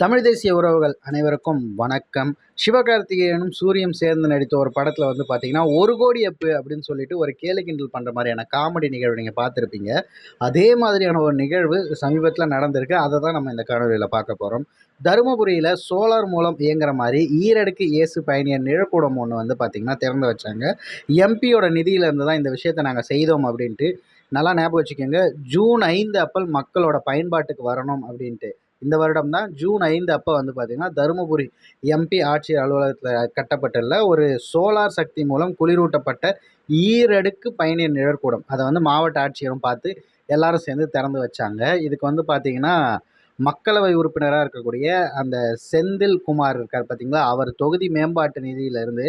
தமிழ் தேசிய உறவுகள் அனைவருக்கும் வணக்கம். சிவகார்த்திகேயனும் சூரியன் சேர்ந்து நடித்த ஒரு படத்தில் வந்து பார்த்தீங்கன்னா ஒரு கோடி அப்பு அப்படின்னு சொல்லிட்டு ஒரு கேலி கிண்டல் பண்ணுற மாதிரியான காமெடி நிகழ்வு நீங்கள் பார்த்துருப்பீங்க அதே மாதிரியான ஒரு நிகழ்வு சமீபத்தில் நடந்திருக்கு. அதை தான் நம்ம இந்த காணொலியில் பார்க்க போகிறோம் தருமபுரியில் சோலார் மூலம் இயங்குற மாதிரி ஈரடுக்கு இயேசு பயணியர் நிழக்கூடம் ஒன்று வந்து பார்த்திங்கன்னா திறந்து வச்சாங்க. எம்பியோட நிதியிலேருந்து தான் இந்த விஷயத்தை நாங்கள் செய்தோம் அப்படின்ட்டு நல்லா ஞாபகம் வச்சுக்கோங்க. ஜூன் ஐந்து அப்பல் மக்களோட பயன்பாட்டுக்கு வரணும் அப்படின்ட்டு. இந்த வருடம் தான் ஜூன் ஐந்து அப்போ வந்து பார்த்திங்கன்னா தருமபுரி எம்பி ஆட்சியர் அலுவலகத்தில் கட்டப்பட்டுள்ள ஒரு சோலார் சக்தி மூலம் குளிரூட்டப்பட்ட ஈரடுக்கு பயணியர் நிழற்கூடம். அதை வந்து மாவட்ட ஆட்சியரும் பார்த்து எல்லாரும் சேர்ந்து திறந்து வச்சாங்க. இதுக்கு வந்து பார்த்திங்கன்னா மக்களவை உறுப்பினராக இருக்கக்கூடிய அந்த செந்தில் குமார் இருக்கார் பார்த்தீங்களா அவர் தொகுதி மேம்பாட்டு நிதியிலிருந்து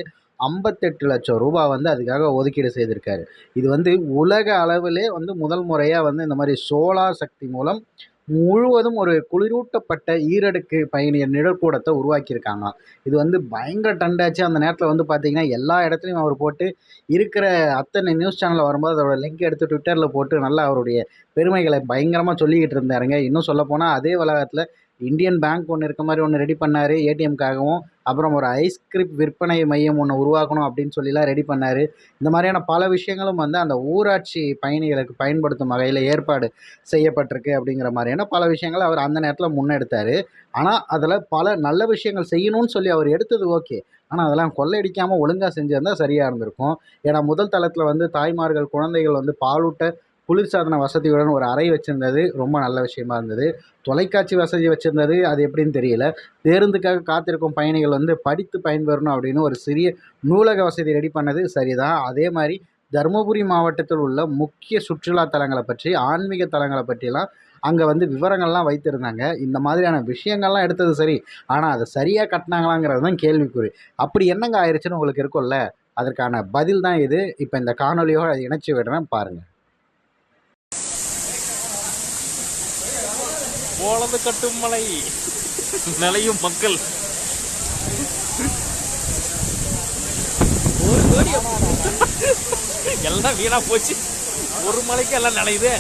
ஐம்பத்தெட்டு லட்சம் ரூபாய் வந்து அதுக்காக ஒதுக்கீடு செய்திருக்காரு. இது வந்து உலக அளவிலே வந்து முதல் முறையாக வந்து இந்த மாதிரி சோலார் சக்தி மூலம் முழுவதும் ஒரு குளிரூட்டப்பட்ட ஈரடுக்கு பயணியர் நிழற்கூடத்தை உருவாக்கியிருக்காங்களாம் இது வந்து பயங்கர டண்டாச்சு அந்த நேரத்தில் வந்து பார்த்தீங்கன்னா எல்லா இடத்துலையும் அவர் போட்டு இருக்கிற அத்தனை நியூஸ் சேனலில் வரும்போது அதோட லிங்க் எடுத்து ட்விட்டரில் போட்டு நல்லா அவருடைய பெருமைகளை பயங்கரமாக சொல்லிக்கிட்டு இருந்தாருங்க. இன்னும் சொல்லப்போனால் அதே வளாகத்தில் இந்தியன் பேங்க் ஒன்று இருக்க மாதிரி ஒன்று ரெடி பண்ணார் ஏடிஎம்காகவும். அப்புறம் ஒரு ஐஸ்கிரிப் விற்பனை மையம் ஒன்று உருவாக்கணும் அப்படின்னு சொல்லிலாம் ரெடி பண்ணார். இந்த மாதிரியான பல விஷயங்களும் வந்து அந்த ஊராட்சி பயணிகளுக்கு பயன்படுத்தும் வகையில் ஏற்பாடு செய்யப்பட்டிருக்கு அப்படிங்கிற மாதிரியான பல விஷயங்கள் அவர் அந்த நேரத்தில் முன்னெடுத்தார். ஆனால் அதில் பல நல்ல விஷயங்கள் செய்யணும்னு சொல்லி அவர் எடுத்தது ஓகே. ஆனால் அதெல்லாம் கொள்ளையடிக்காமல் ஒழுங்காக செஞ்சுருந்தால் சரியாக இருந்திருக்கும். ஏன்னா முதல் தளத்தில் வந்து தாய்மார்கள் குழந்தைகள் வந்து பாலூட்ட குளிர்சாதன வசதியுடன் ஒரு அறை வச்சுருந்தது. ரொம்ப நல்ல விஷயமா இருந்தது. தொலைக்காட்சி வசதி வச்சுருந்தது. அது எப்படின்னு தெரியல. பேருந்துக்காக காத்திருக்கும் பயணிகள் வந்து படித்து பயன்பெறணும் அப்படின்னு ஒரு சிறிய நூலக வசதி ரெடி பண்ணது சரிதான். அதே மாதிரி தருமபுரி மாவட்டத்தில் உள்ள முக்கிய சுற்றுலா தலங்களை பற்றி ஆன்மீக தலங்களை பற்றிலாம் அங்கே வந்து விவரங்கள்லாம் வைத்திருந்தாங்க. இந்த மாதிரியான விஷயங்கள்லாம் எடுத்தது சரி. ஆனால் அதை சரியாக கட்டினாங்களாங்கிறது தான் கேள்விக்குறி. அப்படி என்னங்க ஆயிடுச்சுன்னு உங்களுக்கு இருக்கும்ல? அதற்கான பதில் தான் இது. இப்போ இந்த காணொலியோடு அதை இணைச்சி விடுறேன். பாருங்கள் போலது கட்டும் மலை. நிலையும் மக்கள். ஒரு கோடி எல்லாம் வீணா போச்சு. ஒரு மலைக்கு எல்லாம் நிலையுது.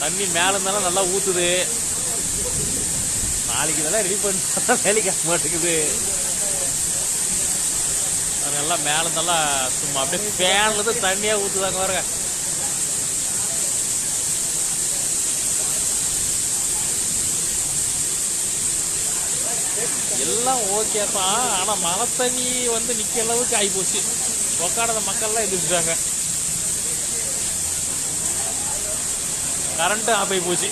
தண்ணி மேல இருந்தாலும் நல்லா ஊத்துது. நாளைக்கு இதெல்லாம் ரெடி பண்ணா வேலைக்கு மாட்டேங்குது. பாருங்க எல்லாம் மேல இருந்தாலும் சும்மா அப்படியே ஃபேன்ல இருந்து தண்ணியா ஊத்துதாங்க பாருங்க. எல்லாம் ஓகே தான் ஆனா மழை தண்ணி வந்து நிக்க அளவுக்கு ஆகி போச்சு உக்காடாத மக்கள்லாம் எதிர்த்துட்டாங்க கரண்ட் ஆஃப் ஆகி போச்சு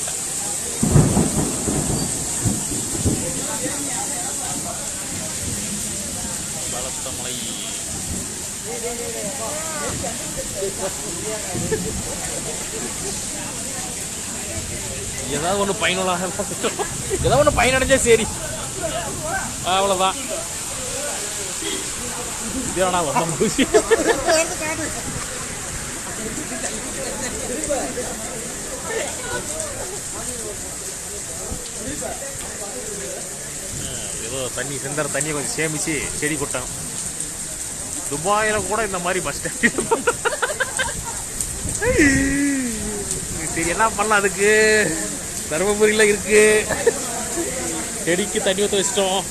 பலத்த ஏதாவது ஒன்று பயனுள்ளாக ஏதாவது ஒன்று பயனடைஞ்சா சரி. அவ்வளோதான் இதேடா வந்த ஏதோ தண்ணி செந்தர தண்ணியை கொஞ்சம் சேமிச்சு செடி கொட்டான் துபாயில் கூட இந்த மாதிரி பஸ் ஸ்டாண்ட் சரி என்ன பண்ணலாம் அதுக்கு? தருமபுரியில் இருக்கு. செடிக்கு தண்ணி ஊற்ற வச்சிட்டோம்.